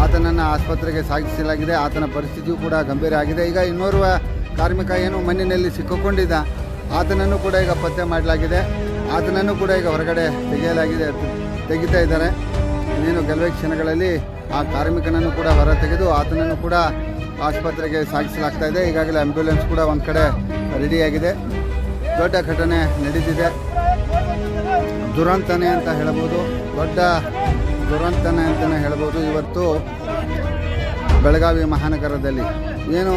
ಆತನನ್ನು ಆಸ್ಪತ್ರೆಗೆ ಸಾಗಿಸಲಾಗಿದೆ. ಆತನ ಪರಿಸ್ಥಿತಿಯೂ ಕೂಡ ಗಂಭೀರ ಆಗಿದೆ. ಈಗ ಇನ್ನೋರ್ವ ಕಾರ್ಮಿಕ ಏನು ಮಣ್ಣಿನಲ್ಲಿ ಸಿಕ್ಕಿಕೊಂಡಿದ್ದ, ಆತನನ್ನು ಕೂಡ ಈಗ ಪತ್ತೆ ಮಾಡಲಾಗಿದೆ. ಆತನನ್ನು ಕೂಡ ಈಗ ಹೊರಗಡೆ ತೆಗೆಯಲಾಗಿದೆ, ತೆಗಿತಾ ಇದ್ದಾರೆ. ಇನ್ನೇನು ಕೆಲವೇ ಕ್ಷಣಗಳಲ್ಲಿ ಆ ಕಾರ್ಮಿಕನನ್ನು ಕೂಡ ಹೊರ ತೆಗೆದು ಆತನನ್ನು ಕೂಡ ಆಸ್ಪತ್ರೆಗೆ ಸಾಗಿಸಲಾಗ್ತಾ ಇದೆ. ಈಗಾಗಲೇ ಆಂಬ್ಯುಲೆನ್ಸ್ ಕೂಡ ಒಂದು ಕಡೆ ರೆಡಿಯಾಗಿದೆ ದೊಡ್ಡ ಘಟನೆ ನಡೆದಿದೆ. ದುರಂತನೆ ಅಂತ ಹೇಳ್ಬೋದು ದೊಡ್ಡ ದುರಂತನೆ ಅಂತಲೇ ಹೇಳ್ಬೋದು ಇವತ್ತು ಬೆಳಗಾವಿ ಮಹಾನಗರದಲ್ಲಿ ಏನು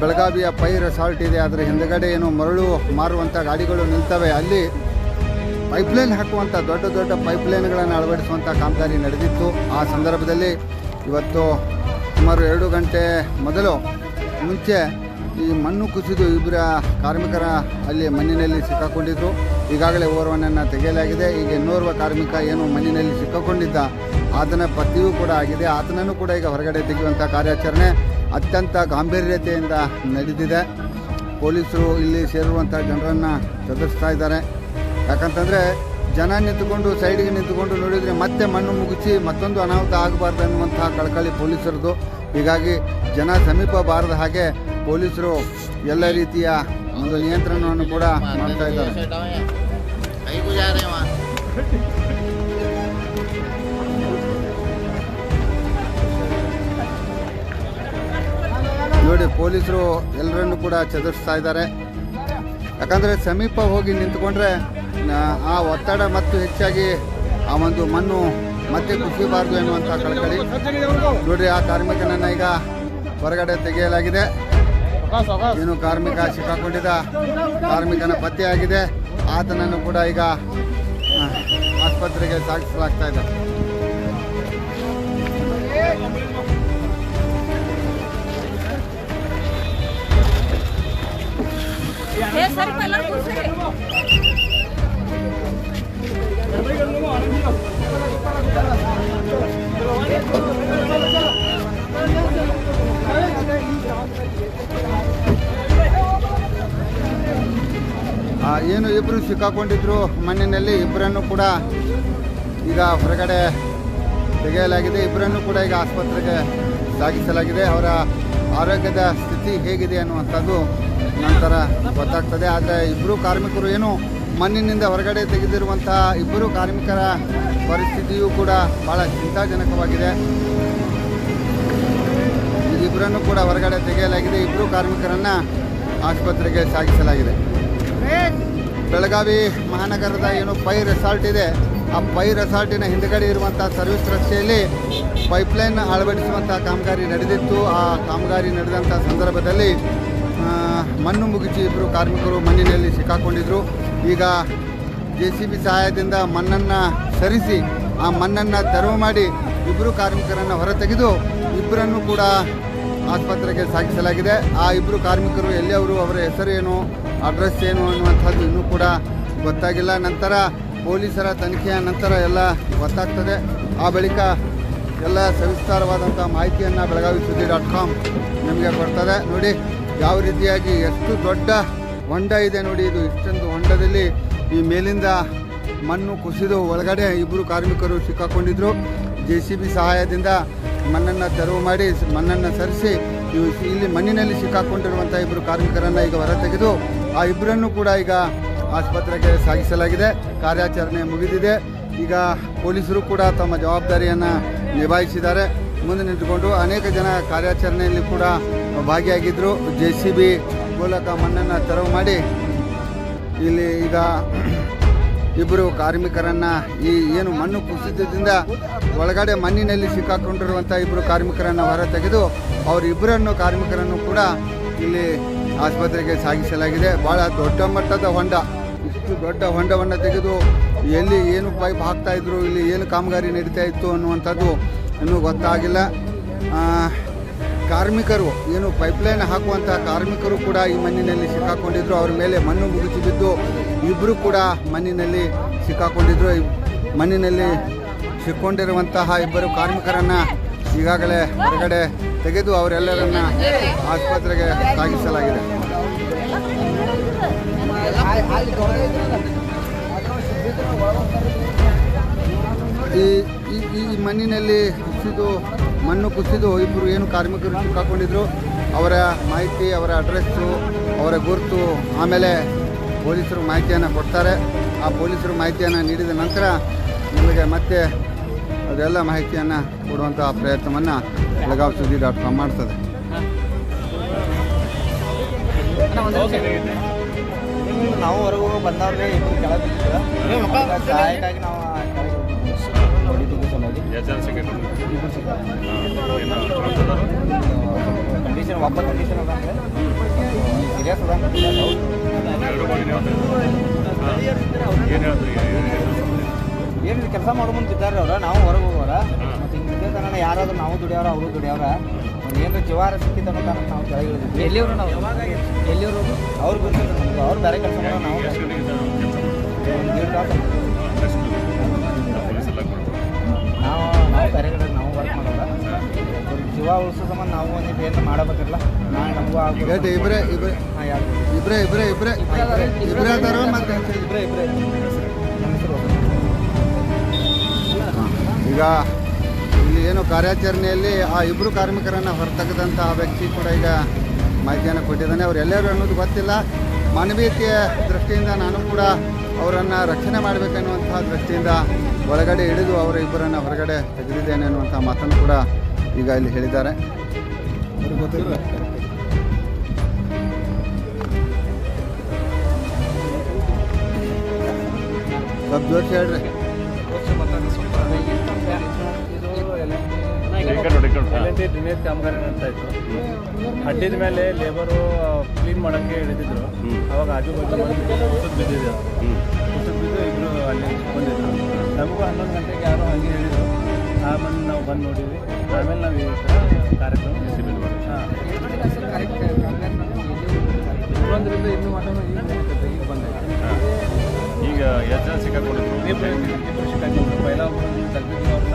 ಬೆಳಗಾವಿಯ ಪೈ ರೆಸಾರ್ಟ್ ಇದೆ ಅದರ ಹಿಂದುಗಡೆ ಏನು ಮರಳು ಮಾರುವಂಥ ಗಾಡಿಗಳು ನಿಲ್ತವೆ ಅಲ್ಲಿ ಪೈಪ್ಲೈನ್ ಹಾಕುವಂಥ ದೊಡ್ಡ ದೊಡ್ಡ ಪೈಪ್ಲೈನ್ಗಳನ್ನು ಅಳವಡಿಸುವಂಥ ಕಾಮಗಾರಿ ನಡೆದಿತ್ತು. ಆ ಸಂದರ್ಭದಲ್ಲಿ ಇವತ್ತು ಸುಮಾರು ಎರಡು ಗಂಟೆ ಮೊದಲು ಮುಂಚೆ ಈ ಮಣ್ಣು ಕುಸಿದು ಇಬ್ಬರ ಕಾರ್ಮಿಕರ ಅಲ್ಲಿ ಮಣ್ಣಿನಲ್ಲಿ ಸಿಕ್ಕಾಕೊಂಡಿದ್ರು ಈಗಾಗಲೇ ಓರ್ವನನ್ನು ತೆಗೆಯಲಾಗಿದೆ. ಈಗ ಇನ್ನೋರ್ವ ಕಾರ್ಮಿಕ ಏನು ಮಣ್ಣಿನಲ್ಲಿ ಸಿಕ್ಕಾಕೊಂಡಿದ್ದ, ಆತನ ಪತಿಯೂ ಕೂಡ ಆಗಿದೆ. ಆತನನ್ನು ಕೂಡ ಈಗ ಹೊರಗಡೆ ತೆಗೆಯುವಂಥ ಕಾರ್ಯಾಚರಣೆ ಅತ್ಯಂತ ಗಾಂಭೀರ್ಯತೆಯಿಂದ ನಡೆದಿದೆ. ಪೊಲೀಸರು ಇಲ್ಲಿ ಸೇರುವಂಥ ಜನರನ್ನು ಚದುರಿಸ್ತಾ ಇದ್ದಾರೆ. ಯಾಕಂತಂದರೆ, ಜನ ನಿಂತುಕೊಂಡು, ಸೈಡಿಗೆ ನಿಂತುಕೊಂಡು ನೋಡಿದರೆ ಮತ್ತೆ ಮಣ್ಣು ಮುಗಿಸಿ ಮತ್ತೊಂದು ಅನಾಹುತ ಆಗಬಾರ್ದು ಅನ್ನುವಂಥ ಕಳಕಳಿ ಪೊಲೀಸರದು. ಹೀಗಾಗಿ ಜನ ಸಮೀಪ ಬಾರದ ಹಾಗೆ ಪೊಲೀಸರು ಎಲ್ಲ ರೀತಿಯ ಒಂದು ನಿಯಂತ್ರಣವನ್ನು ಕೂಡ ಮಾಡ್ತಾ ಇದ್ದಾರೆ. ನೋಡಿ, ಪೊಲೀಸರು ಎಲ್ಲರನ್ನು ಕೂಡ ಚದುರಿಸ್ತಾ ಇದ್ದಾರೆ. ಯಾಕಂದರೆ ಸಮೀಪ ಹೋಗಿ ನಿಂತ್ಕೊಂಡ್ರೆ, ಆ ಒತ್ತಡ ಮತ್ತು ಹೆಚ್ಚಾಗಿ ಆ ಒಂದು ಮಣ್ಣು ಮತ್ತೆ ಕುಸಿಬಾರ್ದು ಎನ್ನುವಂಥ ಕಳಕಳಿ. ನೋಡಿ ಆ ಕಾರ್ಮಿಕನನ್ನು ಈಗ ಹೊರಗಡೆ ತೆಗೆಯಲಾಗಿದೆ. ಏನು ಕಾರ್ಮಿಕ ಸಿಕ್ಕಾಕೊಂಡಿದ್ದ ಕಾರ್ಮಿಕನ ಪತ್ತೆಯಾಗಿದೆ ಆತನನ್ನು ಕೂಡ ಈಗ ಆಸ್ಪತ್ರೆಗೆ ಸಾಗಿಸಲಾಗ್ತಾ ಇದೆ. ಏನು ಇಬ್ಬರು ಸಿಕ್ಕಾಕೊಂಡಿದ್ರು ಮಣ್ಣಿನಲ್ಲಿ ಇಬ್ಬರನ್ನು ಕೂಡ ಈಗ ಹೊರಗಡೆ ತೆಗೆಯಲಾಗಿದೆ. ಇಬ್ಬರನ್ನು ಕೂಡ ಈಗ ಆಸ್ಪತ್ರೆಗೆ ಸಾಗಿಸಲಾಗಿದೆ. ಅವರ ಆರೋಗ್ಯದ ಸ್ಥಿತಿ ಹೇಗಿದೆ ಅನ್ನುವಂಥದ್ದು ನಂತರ ಗೊತ್ತಾಗ್ತದೆ. ಆದರೆ ಇಬ್ಬರು ಕಾರ್ಮಿಕರು ಏನು ಮಣ್ಣಿನಿಂದ ಹೊರಗಡೆ ತೆಗೆದಿರುವಂಥ ಇಬ್ಬರು ಕಾರ್ಮಿಕರ ಪರಿಸ್ಥಿತಿಯೂ ಕೂಡ ಭಾಳ ಚಿಂತಾಜನಕವಾಗಿದೆ. ಇಬ್ಬರನ್ನು ಕೂಡ ಹೊರಗಡೆ ತೆಗೆಯಲಾಗಿದೆ. ಇಬ್ಬರು ಕಾರ್ಮಿಕರನ್ನು ಆಸ್ಪತ್ರೆಗೆ ಸಾಗಿಸಲಾಗಿದೆ. ಬೆಳಗಾವಿ ಮಹಾನಗರದ ಏನು ಪೈ ರೆಸಾರ್ಟ್ ಇದೆ. ಆ ಪೈ ರೆಸಾರ್ಟಿನ ಹಿಂದುಗಡೆ ಇರುವಂಥ ಸರ್ವಿಸ್ ರಸ್ತೆಯಲ್ಲಿ ಪೈಪ್ಲೈನ್ ಅಳವಡಿಸುವಂಥ ಕಾಮಗಾರಿ ನಡೆದಿತ್ತು. ಆ ಕಾಮಗಾರಿ ನಡೆದಂಥ ಸಂದರ್ಭದಲ್ಲಿ ಮಣ್ಣು ಮುಗಿಸಿ ಇಬ್ಬರು ಕಾರ್ಮಿಕರು ಮಣ್ಣಿನಲ್ಲಿ ಸಿಕ್ಕಾಕೊಂಡಿದ್ದರು ಈಗ ಜೆ ಸಿ ಬಿ ಸಹಾಯದಿಂದ ಮಣ್ಣನ್ನು ಸರಿಸಿ, ಆ ಮಣ್ಣನ್ನು ತೆರವು ಮಾಡಿ ಇಬ್ಬರು ಕಾರ್ಮಿಕರನ್ನು ಹೊರತೆಗೆದು ಇಬ್ಬರನ್ನು ಕೂಡ ಆಸ್ಪತ್ರೆಗೆ ಸಾಗಿಸಲಾಗಿದೆ. ಆ ಇಬ್ಬರು ಕಾರ್ಮಿಕರು ಎಲ್ಲಿಯವರು ಅವರ ಹೆಸರು ಏನು ಅಡ್ರೆಸ್ ಏನು ಅನ್ನುವಂಥದ್ದು ಇನ್ನೂ ಕೂಡ ಗೊತ್ತಾಗಿಲ್ಲ. ನಂತರ ಪೊಲೀಸರ ತನಿಖೆಯ ನಂತರ ಎಲ್ಲ ಗೊತ್ತಾಗ್ತದೆ. ಆ ಬಳಿಕ ಎಲ್ಲ ಸವಿಸ್ತಾರವಾದಂಥ ಮಾಹಿತಿಯನ್ನು ಬೆಳಗಾವಿ ಸುದ್ದಿ ಡಾಟ್ ಕಾಮ್ ನಿಮಗೆ ಕೊಡ್ತದೆ. ನೋಡಿ, ಯಾವ ರೀತಿಯಾಗಿ ಎಷ್ಟು ದೊಡ್ಡ ಹೊಂಡ ಇದೆ ನೋಡಿ, ಇದು ಇಷ್ಟೊಂದು ಹೊಂಡದಲ್ಲಿ ಈ ಮೇಲಿಂದ ಮಣ್ಣು ಕುಸಿದು ಒಳಗಡೆ ಇಬ್ಬರು ಕಾರ್ಮಿಕರು ಸಿಕ್ಕಾಕೊಂಡಿದ್ದರು ಜೆ ಸಿ ಬಿ ಸಹಾಯದಿಂದ ಮಣ್ಣನ್ನು ತೆರವು ಮಾಡಿ ಮಣ್ಣನ್ನು ಸರಿಸಿ ಇಲ್ಲಿ ಮಣ್ಣಿನಲ್ಲಿ ಸಿಕ್ಕಾಕೊಂಡಿರುವಂಥ ಇಬ್ಬರು ಕಾರ್ಮಿಕರನ್ನು ಈಗ ಹೊರತೆಗೆದು ಆ ಇಬ್ಬರನ್ನು ಕೂಡ ಈಗ ಆಸ್ಪತ್ರೆಗೆ ಸಾಗಿಸಲಾಗಿದೆ. ಕಾರ್ಯಾಚರಣೆ ಮುಗಿದಿದೆ. ಈಗ ಪೊಲೀಸರು ಕೂಡ ತಮ್ಮ ಜವಾಬ್ದಾರಿಯನ್ನು ನಿಭಾಯಿಸಿದ್ದಾರೆ. ಮುಂದೆ ನಿಂತುಕೊಂಡು ಅನೇಕ ಜನ ಕಾರ್ಯಾಚರಣೆಯಲ್ಲಿ ಕೂಡ ಭಾಗಿಯಾಗಿದ್ದರು ಜೆ ಸಿ ಬಿ ಮೂಲಕ ಮಣ್ಣನ್ನು ತೆರವು ಮಾಡಿ ಇಲ್ಲಿ ಈಗ ಇಬ್ಬರು ಕಾರ್ಮಿಕರನ್ನ ಈ ಏನು ಮಣ್ಣು ಕುಸಿತದಿಂದ ಒಳಗಡೆ ಮಣ್ಣಿನಲ್ಲಿ ಸಿಕ್ಕಾಕೊಂಡಿರುವಂಥ ಇಬ್ಬರು ಕಾರ್ಮಿಕರನ್ನು ಹೊರ ತೆಗೆದು ಅವರಿಬ್ಬರನ್ನು ಕಾರ್ಮಿಕರನ್ನು ಕೂಡ ಇಲ್ಲಿ ಆಸ್ಪತ್ರೆಗೆ ಸಾಗಿಸಲಾಗಿದೆ. ಭಾಳ ದೊಡ್ಡ ಮಟ್ಟದ ಹೊಂಡ. ಇಷ್ಟು ದೊಡ್ಡ ಹೊಂಡವನ್ನು ತೆಗೆದು ಎಲ್ಲಿ ಏನು ಪೈಪ್ ಹಾಕ್ತಾ ಇದ್ರು, ಇಲ್ಲಿ ಏನು ಕಾಮಗಾರಿ ನಡೀತಾ ಇತ್ತು ಅನ್ನುವಂಥದ್ದು ಇನ್ನೂ ಗೊತ್ತಾಗಿಲ್ಲ. ಕಾರ್ಮಿಕರು, ಏನು ಪೈಪ್ಲೈನ್ ಹಾಕುವಂತಹ ಕಾರ್ಮಿಕರು ಕೂಡ ಈ ಮಣ್ಣಿನಲ್ಲಿ ಸಿಕ್ಕಾಕೊಂಡಿದ್ರು. ಅವರ ಮೇಲೆ ಮಣ್ಣು ಮುಗಿಸಿ ಬಿದ್ದು ಇಬ್ಬರು ಕೂಡ ಮಣ್ಣಿನಲ್ಲಿ ಸಿಕ್ಕಾಕೊಂಡಿದ್ರು. ಮಣ್ಣಿನಲ್ಲಿ ಸಿಕ್ಕೊಂಡಿರುವಂತಹ ಇಬ್ಬರು ಕಾರ್ಮಿಕರನ್ನು ಈಗಾಗಲೇ ಹೊರಗಡೆ ತೆಗೆದು ಅವರೆಲ್ಲರನ್ನ ಆಸ್ಪತ್ರೆಗೆ ಸಾಗಿಸಲಾಗಿದೆ. ಈ ಈ- ಮಣ್ಣಿನಲ್ಲಿ ಕುಸಿದು ಮಣ್ಣು ಕುಸಿದು ಇಬ್ಬರು ಏನು ಕಾರ್ಮಿಕರು ಸಿಕ್ಕಾಕೊಂಡಿದ್ರು ಅವರ ಮಾಹಿತಿ ಅವರ ಅಡ್ರೆಸ್ಸು ಅವರ ಗುರುತು ಆಮೇಲೆ ಪೊಲೀಸರು ಮಾಹಿತಿಯನ್ನು ಕೊಡ್ತಾರೆ ಆ ಪೊಲೀಸರು ಮಾಹಿತಿಯನ್ನು ನೀಡಿದ ನಂತರ ನಿಮಗೆ ಮತ್ತೆ ಅದೆಲ್ಲ ಮಾಹಿತಿಯನ್ನು ಕೊಡುವಂಥ ಪ್ರಯತ್ನವನ್ನು ಬೆಳಗಾವಿ ಸುದ್ದಿ ಡಾಟ್ ಕಾಮ್ ಮಾಡ್ತದೆ ನಾವು ಹೊರಗೆ ಹೋಗಿ ಬಂದವ್ರೆ ಇಬ್ಬರು ಕೆಳಗೆ. ಸಹಾಯಕ್ಕಾಗಿ ನಾವು. ಸಿಕ್ಕಾರು. ಕಂಡೀಷನ್ ಒಬ್ಬ ಕಂಡೀಷನ್ ಅದ ಅಂದ್ರೆ ಸೀರಿಯಸ್ ಅದ ಏನಿದೆ ಕೆಲಸ ಮಾಡೋ ಮುಂದೆ ಬಿದ್ದಾರೆ ಅವ್ರ ನಾವು ಹೊರಗೆ ಹೋಗೋರ. ಮತ್ತೆ ಹಿಂಗೆ ಇದೇ ಥರ ಯಾರಾದ್ರೂ ನಾವು ದುಡಿಯವ್ರ ಅವರು ದುಡಿಯವ್ರ ಏನು ಜವಾರ ಜೀವಾರ ಅಂತ ನಾವು ಕೆಳಗೆ ಇಳಿದಿದ್ವಿ ಎಲ್ಲಿಯವರು ನಾವು? ಎಲ್ಲಿಯವರು ಅವ್ರು? ಬಿಡ್ತಾರೆ ನಮ್ಗೆ ಅವ್ರು ಬೇರೆ ಕೆಲಸ ಮಾಡೋ ನಾವು ಒಂದು ದೀಡ್ ನಾವು ವರ್ಕ್ ಮಾಡೋಲ್ಲ. ಜೀವ ಉಳಿಸೋ ಸಂಬಂಧ ನಾವು ಒಂದು ಏನು ಮಾಡಬೇಕಲ್ಲ ನಾನು ನಮಗೂ ಗಟ್ಟಿ ಇಬ್ಬರೇ ಇಬ್ಬರೇ ಹಾಂ ಯಾರು? ಇಬ್ಬರೇ ಇಬ್ಬರೇ ಇಬ್ಬರೇ ಇಬ್ಬರೇ ಇಬ್ರೇ ಮತ್ತೆ ಇಬ್ಬರೇ ಇಬ್ಬರೇ ನಮ್ಮ ಈಗ ಇಲ್ಲಿ ಏನು ಕಾರ್ಯಾಚರಣೆಯಲ್ಲಿ ಆ ಇಬ್ಬರು ಕಾರ್ಮಿಕರನ್ನು ಆ ವ್ಯಕ್ತಿ ಕೂಡ ಈಗ ಮಾಹಿತಿಯನ್ನು ಕೊಟ್ಟಿದ್ದಾನೆ. ಅವ್ರು ಎಲ್ಲರೂ ಅನ್ನೋದು ಗೊತ್ತಿಲ್ಲ. ಮಾನವೀಯತೆಯ ದೃಷ್ಟಿಯಿಂದ ನಾನು ಕೂಡ ಅವರನ್ನು ರಕ್ಷಣೆ ಮಾಡಬೇಕನ್ನುವಂತಹ ದೃಷ್ಟಿಯಿಂದ ಒಳಗಡೆ ಹಿಡಿದು ಅವರ ಇಬ್ಬರನ್ನು ಹೊರಗಡೆ ತೆಗೆದಿದ್ದೇನೆ ಅನ್ನುವಂಥ ಮಾತನ್ನು ಕೂಡ ಈಗ ಇಲ್ಲಿ ಹೇಳಿದ್ದಾರೆ. ಸ್ವಲ್ಪ ಹೇಳ್ರಿ. ದಿನೇಶ್ ಕಾಮಗಾರಿ ಅಂತ ಇತ್ತು. ಅಡ್ಡಿದ ಮೇಲೆ ಲೇಬರು ಕ್ಲೀನ್ ಮಾಡೋಕ್ಕೆ ಹಿಡಿದಿದ್ರು ಅವಾಗ ಆಜು ಬಾಜು ಬಿದ್ದಿದೆ. ಬಿದ್ದು ಇಬ್ಬರು ಅಲ್ಲಿ ಬಂದಿದ್ರು. ನಮಗೂ ಹನ್ನೊಂದು ಗಂಟೆಗೆ ಯಾರೋ ಹಾಗೆ ಹೇಳಿದ್ರು. ಆಮೇಲೆ ನಾವು ಬಂದು ನೋಡಿದ್ವಿ. ಆಮೇಲೆ ನಾವು ಈ ಥರ ಕಾರ್ಯಕ್ರಮ ಹಾಂ. ಇನ್ನೂ ಈಗ ಎಚ್ ಈಗ ಎಷ್ಟು ಜನ ಸಿಕ್ಕಾಕೊಂಡಿದ್ರು ಇಬ್ಬರು ಪೈಲ ಒಬ್ಬರು ಅವ್ರು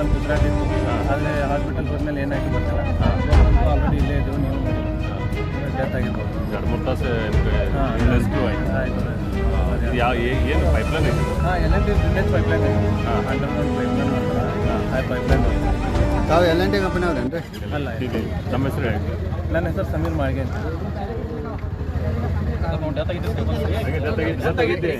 ಆದರೆ ಹಾಸ್ಪಿಟಲ್ ಬಂದಮೇಲೆ ಏನಾಯ್ತು ಗೊತ್ತಿಲ್ಲ? ಆಲ್ರೆಡಿ ಇಲ್ಲೇ ಇದ್ರು ನೀವು ಡೆತ್ ಆಗಿರ್ಬೋದು. ಎರಡು ಮೂರು ತಾಸು ಹಾಂ. ರೆಸ್ಕ್ಯೂ ಆಯ್ತು ಆಯಿತು. ಯಾವ ಏನು ಪೈಪ್ ಲೈನ್ ಹಾಂ L N T drainage pipeline ಹಾಂ. ಅಂಡರ್ಗ್ರೌಂಡ್ ಪೈಪ್ಲೈನ್ ಮಾಡ್ತಾರೆ. ಆ ಪೈಪ್ಲೈನ್ ತಾವು ಎಲ್ ಎನ್ ಟಿ ಕಂಪನಿ ಅವ್ರೇನ್ರಿ? ಅಲ್ಲ ಇದೆ ನಮ್ಮ ಹೆಸರು ಹೇಳಿ. ನನ್ನ ಹೆಸರು ಸಮೀರ್ ಮಾಳ್ಗೆ ಅಂತ. ಜೊತೆಗೆ ಜೊತೆಗಿದ್ದೆ